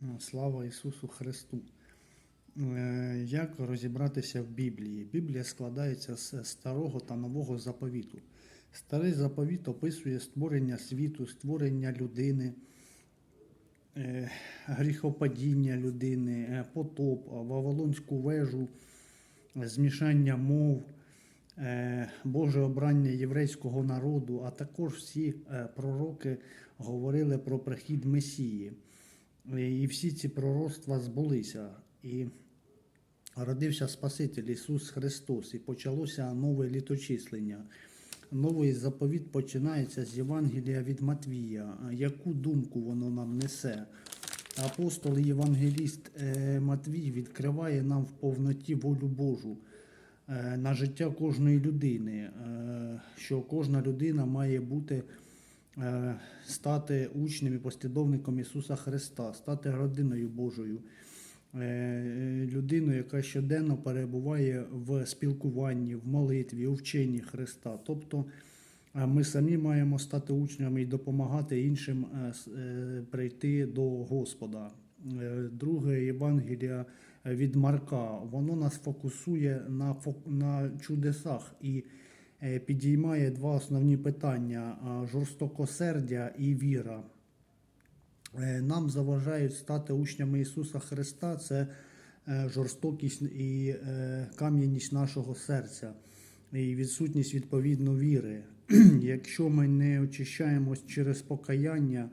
Ну, Слава Ісусу Христу! Е, Як розібратися в Біблії? Біблія складається з старого та нового заповіту. Старий заповіт описує створення світу, створення людини, е, гріхопадіння людини, е, потоп, Вавилонську вежу, змішання мов, Боже обрання єврейського народу, а також всі пророки говорили про прихід Месії. І всі ці пророцтва збулися. І родився Спаситель Ісус Христос, і почалося нове літочислення. Новий заповіт починається з Євангелія від Матвія. Яку думку воно нам несе? Апостол і Євангеліст е, Матвій відкриває нам в повноті волю Божу е, на життя кожної людини, е, що кожна людина має бути стати учнем і послідовником Ісуса Христа, стати родиною Божою, е, людиною, яка щоденно перебуває в спілкуванні, в молитві, у вченні Христа. Тобто е, ми самі маємо стати учнями і допомагати іншим е, е, прийти до Господа. Е, Друге Євангелія від Марка, воно нас фокусує на, на чудесах і е, підіймає два основні питання: жорстокосердя і віра. Е, Нам заважають стати учнями Ісуса Христа це е, жорстокість і е, кам'яність нашого серця, і відсутність відповідно віри. Якщо ми не очищаємось через покаяння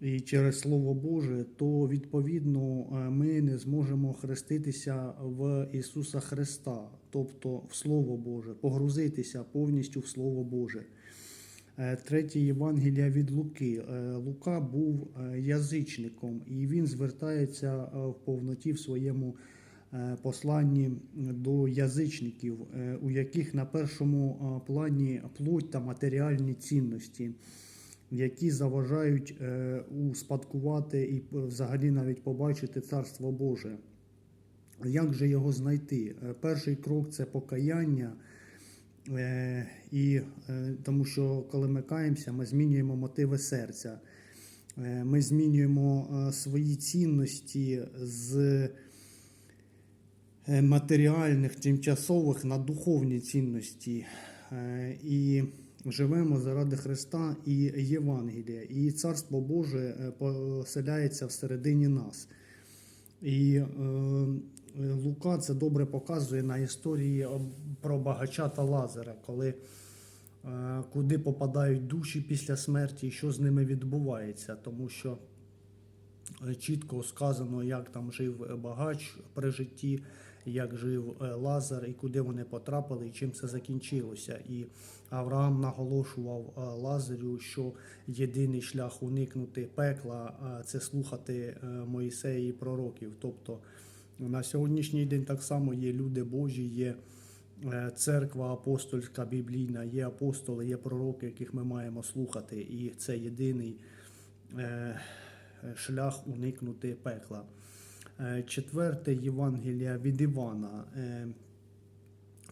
і через Слово Боже, то відповідно е, ми не зможемо хреститися в Ісуса Христа, тобто в Слово Боже, погрузитися повністю в Слово Боже. Е, Третє Євангелія від Луки. Е, Лука був язичником, і він звертається в повноті в своєму посланні до язичників, у яких на першому плані плоть та матеріальні цінності, які заважають е, успадкувати і е, взагалі навіть побачити Царство Боже. Як же його знайти? Е, Перший крок це покаяння. І тому що коли ми каємося, ми змінюємо мотиви серця. Ми змінюємо свої цінності з матеріальних, тимчасових на духовні цінності. І живемо заради Христа і Євангелія. І Царство Боже е, поселяється всередині нас. І е, Лука це добре показує на історії про багача та Лазаря, коли е, куди попадають душі після смерті і що з ними відбувається, тому що е, чітко сказано, як там жив багач при житті, як жив е, Лазар, і куди вони потрапили, і чим це закінчилося. І Авраам наголошував е, Лазарю, що єдиний шлях уникнути пекла е, це слухати Моїсея і пророків. Тобто на сьогоднішній день так само є люди Божі, є церква апостольська, біблійна, є апостоли, є пророки, яких ми маємо слухати, і це єдиний шлях уникнути пекла. Е, Четверте Євангелія від Івана. Е,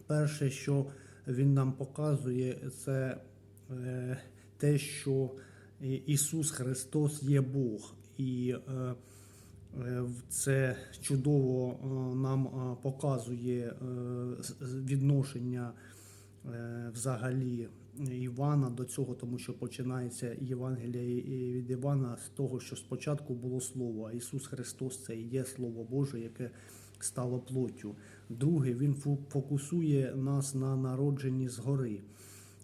Перше, що він нам показує, це е, те, що Ісус Христос є Бог. І це чудово нам показує відношення взагалі Івана до цього, тому що починається Євангелія від Івана з того, що спочатку було Слово, а Ісус Христос це і є Слово Боже, яке стало плоттю. Друге, він фокусує нас на народженні згори.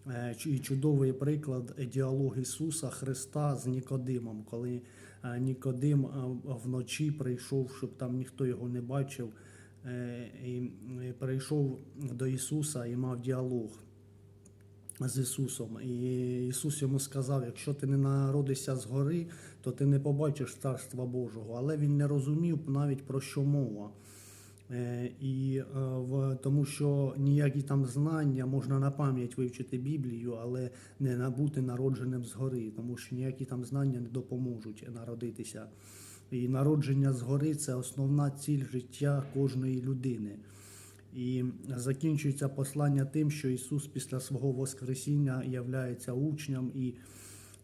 Е, І чудовий приклад діалог Ісуса Христа з Нікодимом, коли е, Нікодим е, вночі прийшов, щоб там ніхто його не бачив, і прийшов до Ісуса і мав діалог з Ісусом. І Ісус йому сказав: якщо ти не народишся згори, то ти не побачиш Царства Божого. Але він не розумів навіть про що мова. Е, І е, в тому, що ніякі там знання можна на пам'ять вивчити Біблію, але не набути народженим згори, тому що ніякі там знання не допоможуть народитися. І народження згори це основна ціль життя кожної людини. І закінчується послання тим, що Ісус після свого Воскресіння являється учням і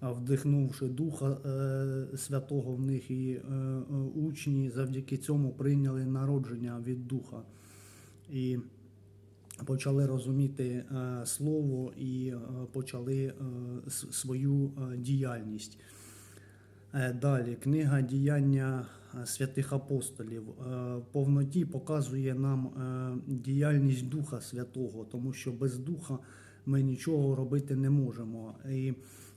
вдихнувши Духа е, Святого в них, і е, е, учні завдяки цьому прийняли народження від Духа. І почали розуміти е, слово і е, почали е, свою е, діяльність. Е, Далі книга діяння е, святих апостолів е, в повноті показує нам діяльність Духа Святого, тому що без Духа ми нічого робити не можемо. І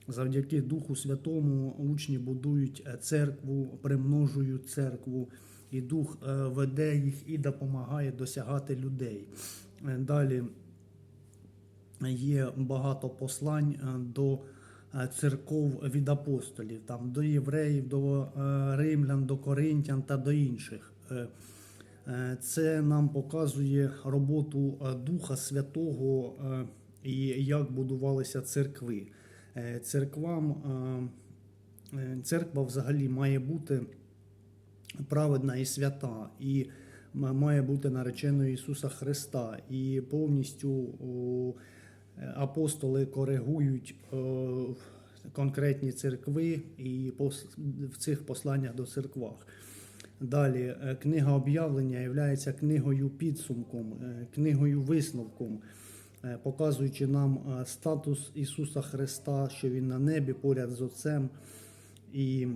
завдяки Духу Святому учні будують церкву, примножують церкву, і Дух веде їх і допомагає досягати людей. Далі є багато послань до церков від апостолів, там до євреїв, до е, римлян, до коринтян та до інших. Е, е, Це нам показує роботу е, Духа Святого е, і як будувалися церкви. Е, Церквам, е, е, церква взагалі має бути праведна і свята, і має бути нареченою Ісуса Христа. І повністю е, апостоли коригують о, конкретні церкви і в цих посланнях до церквах. Далі е, книга об'явлення є книгою підсумком, е, книгою висновком, е, показуючи нам е, статус Ісуса Христа, що Він на небі поряд з Отцем. І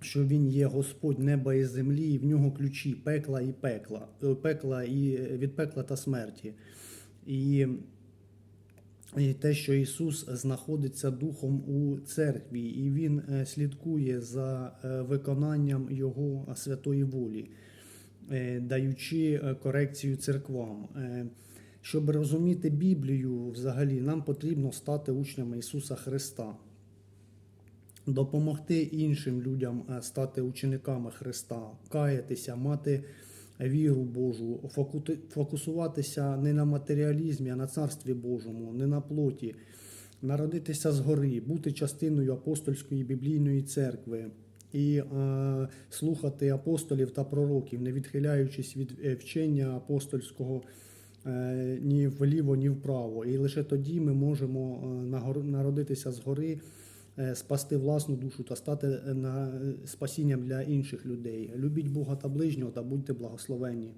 що він є Господь неба і землі, і в нього ключі пекла і пекла, е, пекла і е, від пекла та смерті. І, і те, що Ісус знаходиться духом у церкві, і Він е, слідкує за е, виконанням Його святої волі, е, даючи корекцію церквам. Щоб розуміти Біблію, взагалі, нам потрібно стати учнями Ісуса Христа допомогти іншим людям стати учениками Христа, каятися, мати віру Божу, фокусуватися не на матеріалізмі, а на царстві Божому, не на плоті, народитися згори, бути частиною апостольської біблійної церкви. І е, слухати апостолів та пророків, не відхиляючись від е, вчення апостольського е, ні вліво, ні вправо. І лише тоді ми можемо е, народитися згори, спасти власну душу та стати е, на е, спасінням для інших людей. Любіть Бога та ближнього та будьте благословенні.